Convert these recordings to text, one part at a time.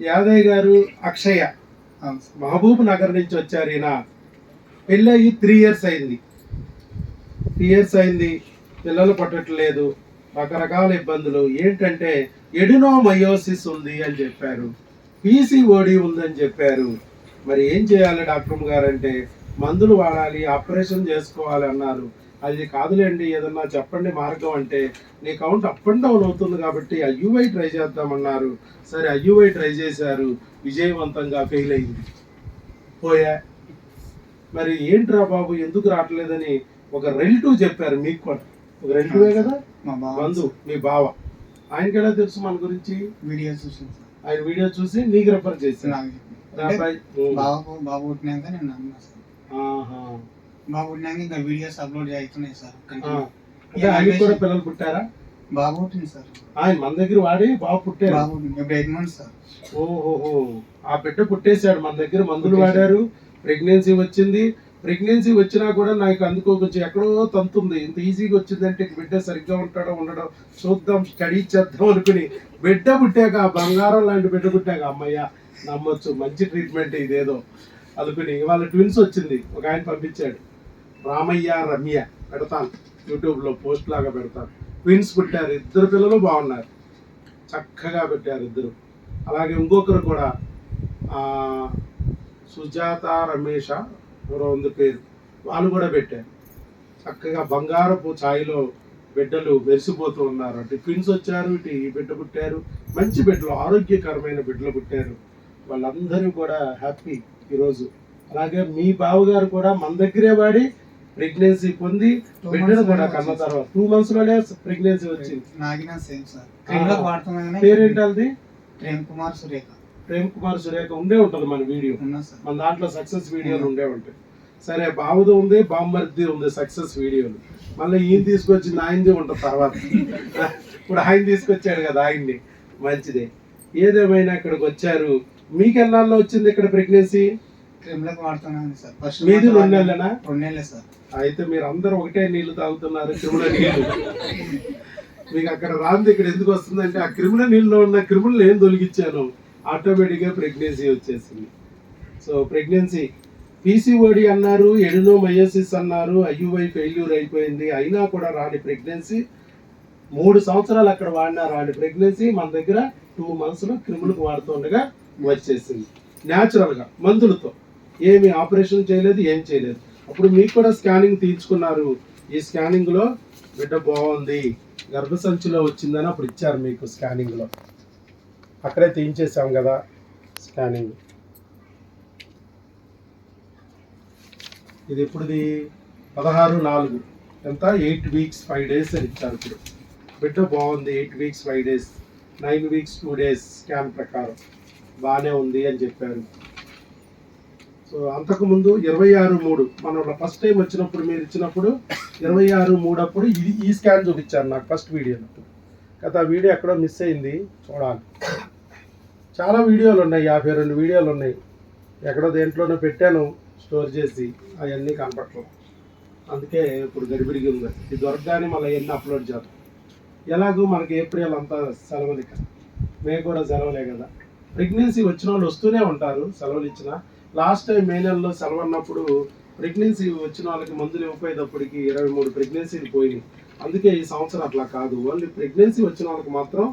యాదయ్య గారు అక్షయ. మహబూబ్ నగర్ నుంచి వచ్చారు ఈయన. పెళ్ళయి త్రీ ఇయర్స్ అయింది. త్రీ ఇయర్స్ అయింది. పిల్లలు పట్టట్లేదు. రకరకాల ఇబ్బందులు. ఏంటంటే ఎడినోమయోసిస్ ఉంది అని చెప్పారు. పీసీఓడి ఉందని చెప్పారు. మరి ఏం చేయాలి డాక్టర్ గారు అంటే మందులు వాడాలి ఆపరేషన్ చేసుకోవాలి అన్నారు. అది కాదులేండి ఏదన్నా చెప్పండి మార్గం అంటే నీ కౌంట్ అప్ అండ్ డౌన్ అవుతుంది కాబట్టి ఐయుఐ ట్రై చేద్దామన్నారు. సరే ఐయుఐ ట్రై చేశారు. విజయవంతంగా ఫెయిల్ అయింది. పోయా. మరి ఏంట్రా బాబు ఎందుకు రావట్లేదని ఒక రిలేటివ్ చెప్పారు మీకు కూడా. ఒక రిలేటివే కదా? బంధు మీ బావ. ఆయనకి ఎలా తెలుసు మన గురించి? Video sir. ఆయన వీడియో చూసి నీకు రెఫర్ ఉమ్. బాబు బాబు పుట్టినాక నేను ఆహా. బాబు పుట్టినాక ఇంకా వీడియోస్ అప్లోడ్ చేస్తున్నాయి సార్. అంటే ఆయనకి కూడా పిల్లలు పుట్టారా? బాబు పుట్టింది సార్. ఆయన మన దగ్గర వాడి బాబు పుట్టారు బాబు ఇప్పుడు ఎయిట్ మంత్స్ సార్. ఓహోహో. ఆ బిడ్డ పుట్టేశాడు మన దగ్గర మందులు వాడారు ప్రెగ్నెన్సీ వచ్చింది. ప్రెగ్నెన్సీ వచ్చినా కూడా నాకు అందుకో కొంచెం ఎక్కడో తంతుంది. ఇంత ఈజీగా వచ్చిందంటే బిడ్డ సరిగ్గా ఉంటాడో ఉండడం చూద్దాం స్టడీ చేద్దాం అనుకుని బిడ్డ పుట్టాక బంగారం లాంటి బిడ్డ పుట్టాక అమ్మయ్య నమ్మొచ్చు మంచి ట్రీట్మెంట్ ఇదేదో అనుకుని వాళ్ళ ట్విన్స్ వచ్చింది. ఒక ఆయన పంపించాడు. రామయ్య రమ్య పెడతాను. యూట్యూబ్లో పోస్ట్ లాగా పెడతాను. ట్విన్స్ పుట్టారు ఇద్దరు పిల్లలు బాగున్నారు. చక్కగా పెట్టారు ఇద్దరు. అలాగే ఇంకొకరు కూడా సుజాత రమేష ఎవరో ఉంది పేరు. వాళ్ళు కూడా పెట్టారు. చక్కగా బంగారపు ఛాయిలో బిడ్డలు మెరిసిపోతూ ఉన్నారు. అటు ట్విన్స్ వచ్చారు ఇటు ఈ బిడ్డ పుట్టారు. మంచి బిడ్డలు ఆరోగ్యకరమైన బిడ్డలు పుట్టారు. వాళ్ళందరూ కూడా హ్యాపీ ఈరోజు. అలాగే మీ బావగారు కూడా మన దగ్గరే వాడి ప్రెగ్నెన్సీ పొంది బిడ్డను కూడా కన్న. తర్వాత టూ మంత్స్లోనే ప్రెగ్నెన్సీ వచ్చింది. ప్రేమ్ కుమార్ సురేఖ. ప్రేమ్ కుమార్ సురేఖ ఉండే ఉంటది మన వీడియో. మన దాంట్లో సక్సెస్ వీడియోలు ఉండే ఉంటాయి సరే బాబుది ఉంది బామ్మర్ది ఉంది సక్సెస్ వీడియోలు మళ్ళీ ఈయన తీసుకొచ్చింది ఆయనది ఉంటుంది తర్వాత. ఇప్పుడు ఆయన తీసుకొచ్చాడు కదా ఆయన్ని. మంచిదే. ఏదేమైనా ఇక్కడికి వచ్చారు. మీకు ఎన్నాళ్ళు వచ్చింది ఇక్కడ ప్రెగ్నెన్సీ క్రీమ్లోకి వాడుతున్నాను సార్. ఫస్ట్ మీది రెండు నెలలేనా? రెండు నెలలే సార్. అయితే మీరు అందరూ ఒకటే నీళ్ళు తాగుతున్నారు క్రిమినల్ నీళ్ళు. మీకు అక్కడ రాంది ఇక్కడ ఎందుకు వస్తుందంటే ఆ క్రిమినల్ నీళ్ళలో ఉన్న క్రిమినల్ ఏం తొలగించాను? ఆటోమేటిక్గా ప్రెగ్నెన్సీ వచ్చేసింది. So pregnancy. పీసీఓడి అన్నారు ఎడినోమయోసిస్ అన్నారు ఐయుఐ ఫెయిల్యూర్ అయిపోయింది. అయినా కూడా రాని ప్రెగ్నెన్సీ. మూడు సంవత్సరాలు అక్కడ వాడినా రాని ప్రెగ్నెన్సీ. మన దగ్గర టూ మంత్స్లో క్రిములకు వాడుతుండగా వచ్చేసింది. న్యాచురల్గా మందులతో. ఏమి ఆపరేషన్ చేయలేదు ఏం చేయలేదు. అప్పుడు మీకు కూడా స్కానింగ్ తీయించుకున్నారు. ఈ స్కానింగ్లో బిడ్డ బాగుంది గర్భసంచిలో వచ్చిందని అప్పుడు ఇచ్చారు మీకు స్కానింగ్లో అక్కడే తీయించేసాం కదా స్కానింగ్. ఇది ఇప్పుడుది పదహారు నాలుగు. ఎంత? ఎయిట్ వీక్స్ ఫైవ్ డేస్ అని ఇచ్చారు ఇప్పుడు. బిడ్డ బాగుంది eight weeks five days nine weeks two days scan ప్రకారం బాగానే ఉంది అని చెప్పారు. సో అంతకుముందు ఇరవై ఆరు మూడు మన ఫస్ట్ టైం వచ్చినప్పుడు మీరు ఇచ్చినప్పుడు ఇరవై ఆరు మూడు అప్పుడు ఇది ఈ స్కాన్ చూపించారు నాకు ఫస్ట్ వీడియోలో గత ఆ వీడియో ఎక్కడో మిస్ అయింది. చూడాలి. చాలా వీడియోలు ఉన్నాయి యాభై రెండు వీడియోలు ఉన్నాయి. ఎక్కడో దేంట్లోనో పెట్టాను స్టోర్ చేసి అవన్నీ కనపడట్లేదు అందుకే ఇప్పుడు గడిబిడిగా ఉంది. ఇది దొరకగానే మళ్ళీ అవన్నీ అప్లోడ్ చేద్దాం. ఎలాగో మనకి ఏప్రిల్ అంతా సెలవులు ఇక మే కూడా సెలవులే కదా. ప్రెగ్నెన్సీ వచ్చిన వాళ్ళు వస్తూనే ఉంటారు సెలవులు ఇచ్చినా. లాస్ట్ టైం మే నెలలో సెలవు అన్నప్పుడు ప్రెగ్నెన్సీ వచ్చిన వాళ్ళకి మందులు ఇవ్వకపోయేటప్పటికి ఇరవై మూడు ప్రెగ్నెన్సీలు పోయినాయి. అందుకే ఈ సంవత్సరం అట్లా కాదు. ఓన్లీ ప్రెగ్నెన్సీ వచ్చిన వాళ్ళకి మాత్రం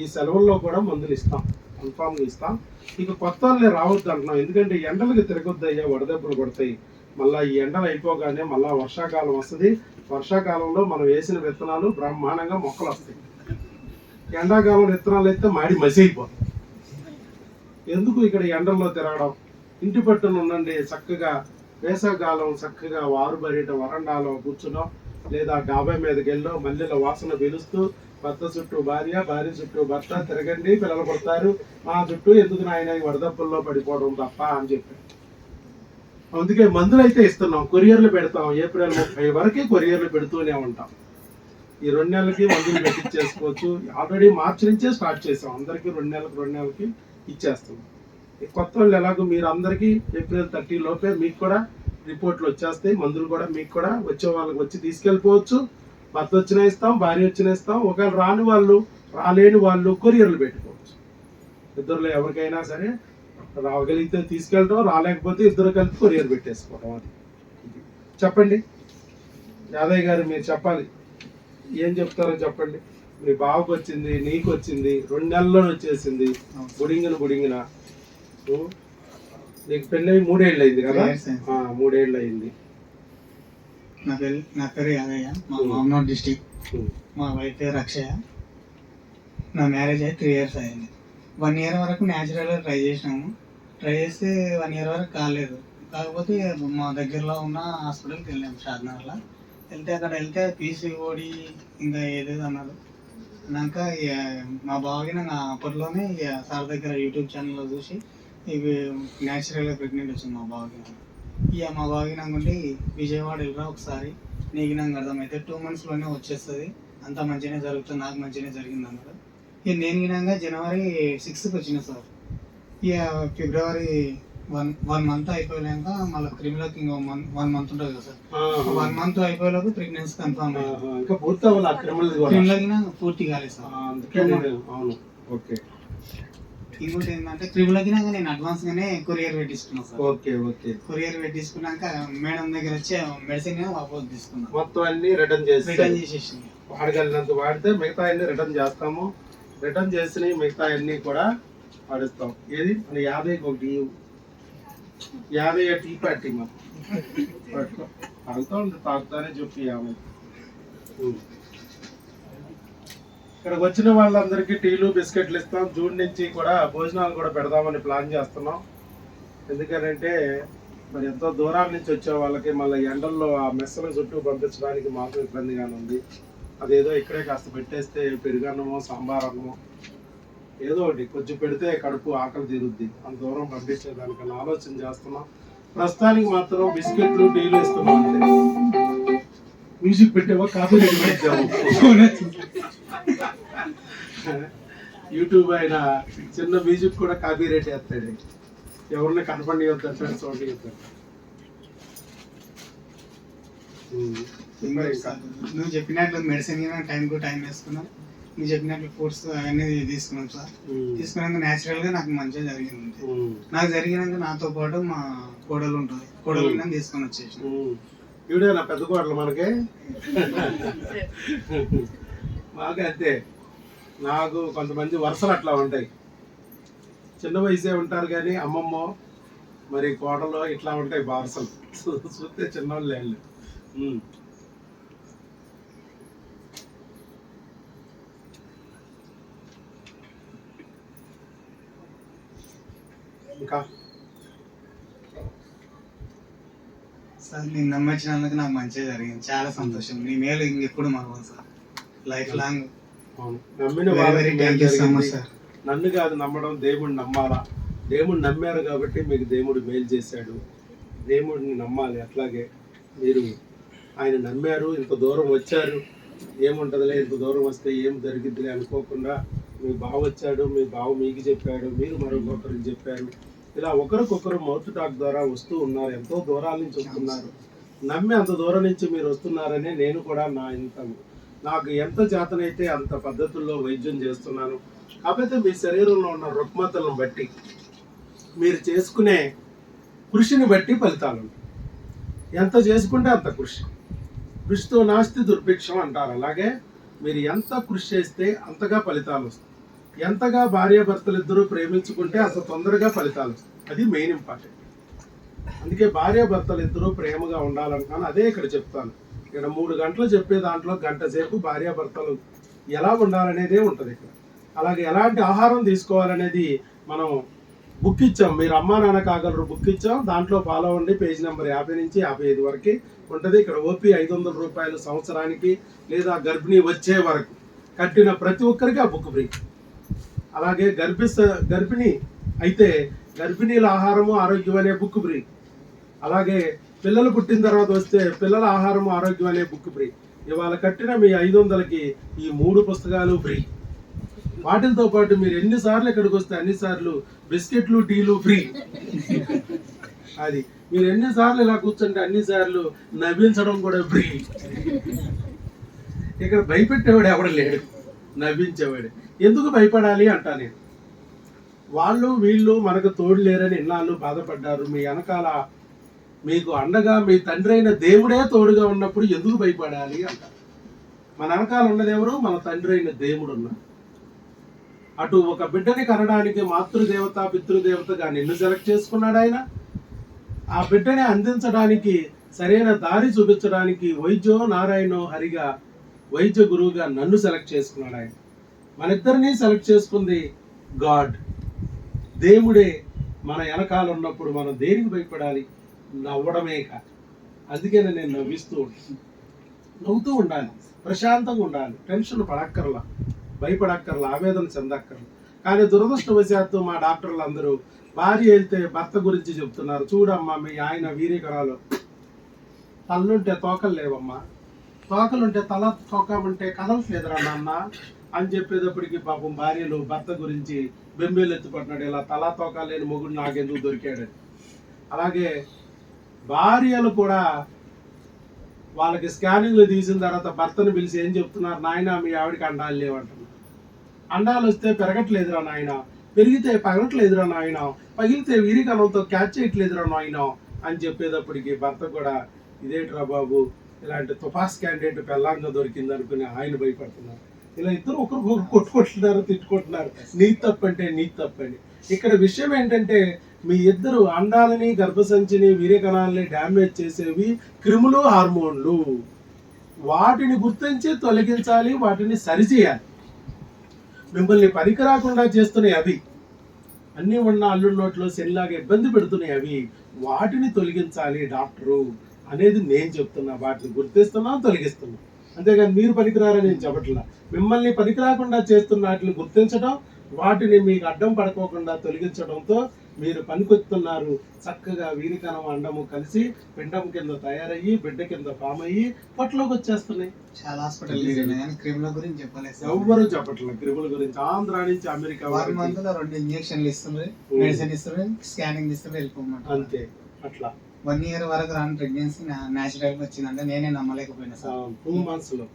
ఈ సెలవుల్లో కూడా మందులు ఇస్తాం. కన్ఫామ్గా ఇస్తాం. ఇక కొత్త వాళ్ళని రావద్దు అంటున్నాం. ఎందుకంటే ఎండలకు తిరగొద్దు అయ్యా వడదెబ్బలు కొడతాయి. మళ్ళీ ఈ ఎండలు అయిపోగానే మళ్ళీ వర్షాకాలం వస్తుంది. వర్షాకాలంలో మనం వేసిన విత్తనాలు బ్రహ్మాండంగా మొక్కలు వస్తాయి. ఎండాకాలం విత్తనాలు అయితే మాడి మసి అయిపోతాయి ఎందుకు ఇక్కడ ఎండల్లో తిరగడం? ఇంటి పట్టున ఉండండి చక్కగా వేసవికాలం చక్కగా వారు బరిట వరండాలో కూర్చునో లేదా డాబా మీదకి వెళ్ళో మల్లెల వాసన పిలుస్తూ భర్త చుట్టూ భార్య భార్య చుట్టూ భర్త తిరగండి పిల్లలు పడతారు. మా చుట్టూ ఎందుకు నాయన ఈ వడదప్పుల్లో పడిపోవడం తప్ప అని చెప్పాడు. అందుకే మందులు అయితే ఇస్తున్నాం కొరియర్లు పెడతాం. ఏప్రిల్ ముప్పై వరకు కొరియర్లు పెడుతూనే ఉంటాం. ఈ రెండు నెలలకి మందులు పెట్టించేసుకోవచ్చు ఆల్రెడీ మార్చి నుంచే స్టార్ట్ చేసాం అందరికీ రెండు నెలలకు రెండు నెలలకి ఇచ్చేస్తున్నాం. కొత్త వాళ్ళు ఎలాగో మీరు అందరికీ ఏప్రిల్ థర్టీ లోపే మీకు కూడా రిపోర్ట్లు వచ్చేస్తాయి. మందులు కూడా మీకు కూడా వచ్చే వాళ్ళకి వచ్చి తీసుకెళ్ళిపోవచ్చు. భర్త వచ్చినా ఇస్తాం భార్య వచ్చినా ఇస్తాం. ఒకవేళ రాని వాళ్ళు రాలేని వాళ్ళు కొరియర్లు పెట్టుకోవచ్చు. ఇద్దరులో ఎవరికైనా సరే రాగలిగితే తీసుకెళ్ళడం రాలేకపోతే ఇద్దరు కలిపి కొరియర్ పెట్టేసుకోవడం అది. చెప్పండి. యాదయ్య గారు మీరు చెప్పాలి. ఏం చెప్తారో చెప్పండి. మీ బావకు వచ్చింది నీకు వచ్చింది రెండు నెలల్లో వచ్చేసింది. బుడింగిన బుడింగిన? నీకు పెళ్ళి మూడేళ్ళు అయింది కదా? మూడేళ్ళు అయింది నా పేరు నా పేరు యాదయ్య. మా Hmm. మామూలు డిస్టిక్. ఉం. మా వైఫ్ పేరు అక్షయ. నా మ్యారేజ్ అయ్యి త్రీ ఇయర్స్ అయింది. వన్ ఇయర్ వరకు న్యాచురల్గా ట్రై చేసినాము. ట్రై చేస్తే వన్ ఇయర్ వరకు కాలేదు. కాకపోతే మా దగ్గరలో ఉన్న హాస్పిటల్కి వెళ్ళాము షాద్నగర్లో వెళ్తే అక్కడ వెళ్తే పీసీఓడి ఇంకా ఏదేదో అన్నారు. అన్నాక ఇక మా బావకి నాకు అప్పట్లోనే ఇక సార్ దగ్గర యూట్యూబ్ ఛానల్లో చూసి ఇవి న్యాచురల్గా ప్రెగ్నెంట్ వచ్చింది మా బావకి ఇక మా బావకి నాకుండి విజయవాడ వెళ్ళరా ఒకసారి. నీకు నాకు అర్థమైతే టూ మంత్స్లోనే వచ్చేస్తుంది. అంతా మంచిగానే జరుగుతుంది. నాకు మంచిగానే జరిగింది అన్నారు ఇక నేను గినంగా జనవరి సిక్స్త్కి వచ్చిన సార్. ఇక ఫిబ్రవరి వన్ వన్ మంత్ అయిపోయాక మళ్ళీ క్రిమిలోకి ఇంకో వన్ వన్ మంత్ ఉంటుంది కదా సార్. వన్ మంత్ అయిపోయేలోపు ప్రెగ్నెన్సీ కన్ఫర్మ్. ఇంకా పూర్తి అవ్వాలి క్రిమిలోకి పూర్తి కాలేదు సార్. ఓకే. ఇంకోటి ఏంటంటే క్రిమిలోకి నేను అడ్వాన్స్ గానే కొరియర్ పెట్టించుకున్నాను సార్. Okay okay. కొరియర్ పెట్టించుకున్నాక మేడం దగ్గర వచ్చి మెడిసిన్ వాపస్ తీసుకున్నాను మొత్తం అన్ని రిటర్న్ చేసి రిటర్న్ చేసేసింది. వాడగలిగినంత వాడితే మిగతా అన్ని రిటర్న్ చేస్తాము. రిటర్న్ చేసినవి మిగతా అన్ని కూడా వాడిస్తాం. ఏది? మన యాభైకి ఒకటి. యాభై టీ పార్టీ పట్టుకో తాగుతా ఉంటే తాగుతానే చెప్పి యాభై. ఇక్కడికి వచ్చిన వాళ్ళందరికీ టీలు బిస్కెట్లు ఇస్తాం. జూన్ నుంచి కూడా భోజనాలు కూడా పెడదామని ప్లాన్ చేస్తున్నాం. ఎందుకనంటే మరి ఎంతో దూరాల నుంచి వచ్చే వాళ్ళకి మళ్ళీ ఎండల్లో ఆ మెస్సల చుట్టూ పంపించడానికి మాకు ఇబ్బందిగానే ఉంది. అదేదో ఇక్కడే కాస్త పెట్టేస్తే పెరుగన్నమో సాంబార్ అన్నమో ఏదో ఒకటి కొంచెం పెడితే కడుపు ఆకలి తీరుద్ది. అంత దూరం పంపించే దానికన్నా ఆలోచన చేస్తున్నాం. ప్రస్తుతానికి మాత్రం బిస్కెట్లు టీలు ఇస్తున్నాం అంతే. మ్యూజిక్ పెట్టేవా? కాఫీ రెడీ పెట్టాము యూట్యూబ్ అయిన చిన్న మ్యూజిక్ కూడా కాపీ రేట్ వేస్తాడు ఎవరిని కనపడి వద్దంటాడు చూడండి నువ్వు చెప్పినట్లు మెడిసిన్ టైం కు టైం వేసుకున్నాం నువ్వు చెప్పినట్లు ఫుడ్స్ అవన్నీ తీసుకున్నాం సార్. తీసుకున్నాక న్యాచురల్గా నాకు మంచిగా జరిగింది. నాకు జరిగినాక నాతో పాటు మా కోడలు ఉంటుంది. కోడలు కూడా తీసుకొని వచ్చేసి ఈవిడే నా పెద్ద కోడలు మనకి? మాకు అంతే. నాకు కొంతమంది వరుసలు అట్లా ఉంటాయి. చిన్న వయసే ఉంటారు కానీ అమ్మమ్మ మరి కోటలో ఇట్లా ఉంటాయి వరుసలు చూస్తే చిన్నవాళ్ళు లేళ్ళు ఇంకా? సార్ నేను నమ్మించినందుకు నాకు మంచిగా జరిగింది. చాలా సంతోషం. నీ మేలు ఇంకెప్పుడు మాకు సార్ లైఫ్ లాంగ్ నమ్మిన వాళ్ళకి నన్ను కాదు నమ్మడం దేవుడిని నమ్మాలా? దేవుడిని నమ్మారు కాబట్టి మీకు దేవుడు మేలు చేశాడు. దేవుడిని నమ్మాలి. అట్లాగే మీరు ఆయన నమ్మారు ఇంత దూరం వచ్చారు. ఏముంటుందిలే ఇంత దూరం వస్తే ఏం జరిగిద్దిలే అనుకోకుండా మీ బావ వచ్చాడు మీ బావ మీకు చెప్పాడు మీరు మరొకరికి చెప్పారు. ఇలా ఒకరికొకరు మౌత్ టాక్ ద్వారా వస్తూ ఉన్నారు ఎంతో దూరాల నుంచి వస్తున్నారు. నమ్మి అంత దూరం నుంచి మీరు వస్తున్నారనే నేను కూడా నా ఇంత నాకు ఎంత చేతనైతే అంత పద్ధతుల్లో వైద్యం చేస్తున్నాను కాకపోతే మీ శరీరంలో ఉన్న రుగ్మతలను బట్టి మీరు చేసుకునే కృషిని బట్టి ఫలితాలు ఎంత చేసుకుంటే అంత కృషి. కృషితో నాస్తి దుర్భిక్షం అంటారు. అలాగే మీరు ఎంత కృషి చేస్తే అంతగా ఫలితాలు వస్తాయి. ఎంతగా భార్యాభర్తలు ఇద్దరూ ప్రేమించుకుంటే అంత తొందరగా ఫలితాలు వస్తాయి. అది మెయిన్ ఇంపార్టెంట్. అందుకే భార్యాభర్తలు ఇద్దరూ ప్రేమగా ఉండాలనుకున్నాను అదే ఇక్కడ చెప్తాను. ఇక్కడ మూడు గంటలు చెప్పే దాంట్లో గంట సేపు భార్యాభర్తలు ఎలా ఉండాలనేదే ఉంటుంది ఇక్కడ. అలాగే ఎలాంటి ఆహారం తీసుకోవాలనేది మనం బుక్ ఇచ్చాం. మీరు అమ్మా నాన్న కాగలరు బుక్ ఇచ్చాం. దాంట్లో ఫాలో అవ్వండి పేజ్ నెంబర్ యాభై నుంచి యాభై ఐదు వరకు ఉంటుంది. ఇక్కడ ఓపీ ఐదు వందల రూపాయలు సంవత్సరానికి లేదా గర్భిణీ వచ్చే వరకు కట్టిన ప్రతి ఒక్కరికి ఆ బుక్ ఫ్రీ. అలాగే గర్భిస్త గర్భిణి అయితే గర్భిణీల ఆహారము ఆరోగ్యం అనే బుక్ ఫ్రీ. అలాగే పిల్లలు పుట్టిన తర్వాత వస్తే పిల్లల ఆహారం ఆరోగ్యం అనే బుక్ ఫ్రీ ఇవాళ కట్టిన మీ ఐదు వందలకి ఈ మూడు పుస్తకాలు ఫ్రీ వాటితో పాటు మీరు ఎన్నిసార్లు ఇక్కడికి వస్తే అన్నిసార్లు బిస్కెట్లు టీలు ఫ్రీ అది. మీరు ఎన్నిసార్లు ఇలా కూర్చుంటే అన్నిసార్లు నవ్వించడం కూడా ఫ్రీ ఇక్కడ భయపెట్టేవాడు ఎవడు లేడు. నవ్వించేవాడు. ఎందుకు భయపడాలి అంటా నేను. వాళ్ళు వీళ్ళు మనకు తోడు లేరని ఇన్నాళ్ళు బాధపడ్డారు. మీ వెనకాల మీకు అండగా మీ తండ్రి అయిన దేవుడే తోడుగా ఉన్నప్పుడు ఎందుకు భయపడాలి అంటారు మన వెనకాల ఉన్నదెవరు మన తండ్రి అయిన దేవుడు ఉన్నారు అటు ఒక బిడ్డని కనడానికి మాతృదేవత పితృదేవతగా నిన్ను సెలెక్ట్ చేసుకున్నాడు ఆయన. ఆ బిడ్డని అందించడానికి సరైన దారి చూపించడానికి వైద్యో నారాయణో హరిగా వైద్య గురువుగా నన్ను సెలెక్ట్ చేసుకున్నాడు ఆయన. మన ఇద్దరిని సెలెక్ట్ చేసుకుంది గాడ్. దేవుడే మన వెనకాల ఉన్నప్పుడు మనం దేనికి భయపడాలి? నవ్వడమే కాదు. అందుకే నేను నవ్విస్తూ ఉంటాను. నవ్వుతూ ఉండాలి. ప్రశాంతంగా ఉండాలి. టెన్షన్ పడక్కర్లా. భయపడక్కర్లా. ఆవేదన చెందక్కర్లా. కానీ దురదృష్టవశాత్తు మా డాక్టర్లు అందరూ భార్య వెళ్తే భర్త గురించి చెప్తున్నారు. చూడమ్మా మీ ఆయన వీరికరాలు తల్లుంటే తోకలు లేవమ్మా. తోకలుంటే తల తోకమంటే కదలట్లేదురా నాన్న. అని చెప్పేటప్పటికి పాపం భార్యలు భర్త గురించి బెంబేలు ఎత్తుపట్టినాడు ఇలా తల తోక లేని మొగుడు నాకెందుకు దొరికాడని అలాగే భార్యలు కూడా వాళ్ళకి స్కానింగ్లు తీసిన తర్వాత భర్తను పిలిచి ఏం చెప్తున్నారు? నాయన మీ ఆవిడకి అండాలు లేవంటున్నారు. అండాలు వస్తే పెరగట్లేదురా నాయన. పెరిగితే పగలట్లేదురా నాయన. పగిలితే వీరికలంతో క్యాచ్ చేయట్లేదురా నాయన అని చెప్పేటప్పటికి భర్త కూడా ఇదేట్రా బాబు? ఇలాంటి తుపాస్ క్యాండిడేట్ పెళ్ళాంగా దొరికిందనుకుని ఆయన భయపడుతున్నారు. ఇలా ఇద్దరు ఒకరు కొట్టుకుంటున్నారు తిట్టుకుంటున్నారు. నీ తప్పంటే నీ తప్పని. ఇక్కడ విషయం ఏంటంటే మీ ఇద్దరు అండాలని గర్భసంచిని వీర్యకణాలని డ్యామేజ్ చేసేవి క్రిములు హార్మోన్లు. వాటిని గుర్తించి తొలగించాలి వాటిని సరిచేయాలి. మిమ్మల్ని పనికి రాకుండా చేస్తున్నాయి అవి. అన్నీ ఉన్న అల్లుడి నోట్లో సెల్లాగా ఇబ్బంది పెడుతున్నాయి అవి. వాటిని తొలగించాలి డాక్టరు. అనేది నేను చెప్తున్నా. వాటిని గుర్తిస్తున్నా తొలగిస్తున్నా. అంతేగాని మీరు పనికిరారని నేను చెప్పట్లా. మిమ్మల్ని పనికి రాకుండా చేస్తున్న వాటిని గుర్తించడం వాటిని మీకు అడ్డం పడుకోకుండా తొలగించడంతో మీరు పనికొస్తున్నారు చక్కగా వీరికణం అండము కలిసి పిండం కింద తయారయ్యి బిడ్డ కింద ఫామ్ అయ్యి పొట్టలోకి వచ్చేస్తున్నాయి. చాలా హాస్పిటల్ క్రిమిల గురించి చెప్పలేదు సార్. ఎవ్వరూ చెప్పట్లేదు క్రిముల గురించి. ఆంధ్ర నుంచి అమెరికా రెండు ఇంజక్షన్లు ఇస్తున్నారు మెడిసిన్ ఇస్తున్నారు స్కానింగ్ ఇస్తున్నారు వెళ్ళిపోమంటారు అంతే. అట్లా. వన్ ఇయర్ వరకు రాని ప్రెగ్నెన్సీ న్యాచురల్గా వచ్చిందంటే నేనే నమ్మలేకపోయినా సార్. టూ మంత్స్లో.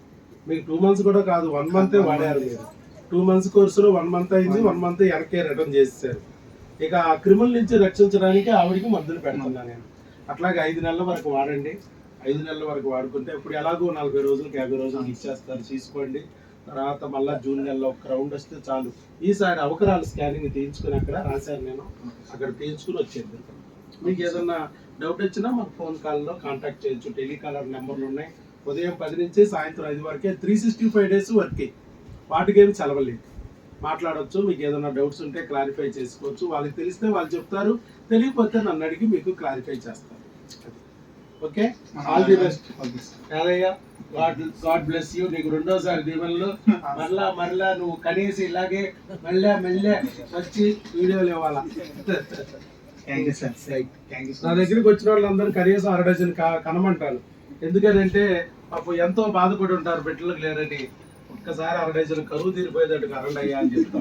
మీకు టూ మంత్స్ కూడా కాదు వన్ మంత్ వాడారు మీరు. టూ మంత్స్ కోర్సులో వన్ మంత్ అయింది వన్ మంత్ వెనకే రిటర్న్ చేసేసారు. ఇక ఆ క్రిముల నుంచి రక్షించడానికి ఆవిడకి మందులు పెడుతున్నా నేను. అట్లాగే ఐదు నెలల వరకు వాడండి. ఐదు నెలల వరకు వాడుకుంటే ఇప్పుడు ఎలాగో నలభై రోజులకి యాభై రోజులకి ఇచ్చేస్తారు. తీసుకోండి. తర్వాత మళ్ళీ జూన్ నెలలో ఒక రౌండ్ వస్తే చాలు. ఈసారి అవకరాలు స్కానింగ్ తీయించుకుని అక్కడ రాశాను నేను. అక్కడ తీయించుకుని వచ్చేది మీకు ఏదన్నా డౌట్ వచ్చినా మాకు ఫోన్ కాల్లో కాంటాక్ట్ చేయొచ్చు. టెలికాలర్ నెంబర్లు ఉన్నాయి. ఉదయం పది నుంచి సాయంత్రం ఐదు వరకే త్రీ సిక్స్టీ ఫైవ్ డేస్ వర్కే వాటికేమి చదవలేదు. మాట్లాడొచ్చు మీకు ఏదైనా డౌట్స్ ఉంటే క్లారిఫై చేసుకోవచ్చు. వాళ్ళకి తెలిస్తే వాళ్ళు చెప్తారు. తెలియకపోతే నన్ను అడిగి మీకు క్లారిఫై చేస్తారు. Okay all the best God God bless you నీకు రెండోసారి దీవెనలు. మరలా మరలా నువ్వు కనీసం ఇలాగే మళ్ళా మెల్లే వచ్చి వీడియోలు ఇవ్వాలా? నా దగ్గరికి వచ్చిన వాళ్ళందరూ కనీసం అర డజన్ కనమంటారు. ఎందుకనంటే పాపం ఎంతో బాధపడి ఉంటారు బిడ్డలకు లేరని. ఒక్కసారి అర డజన్ కరువు తీరిపోయేటట్టు కరండి అయ్యా అని చెప్తా.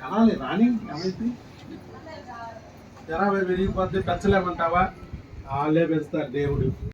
కనాలి రాని ఏమైతే జనాభా పెరిగిపోద్ది పెంచలేమంటావా? వాళ్ళే పెంచుతారు దేవుడు.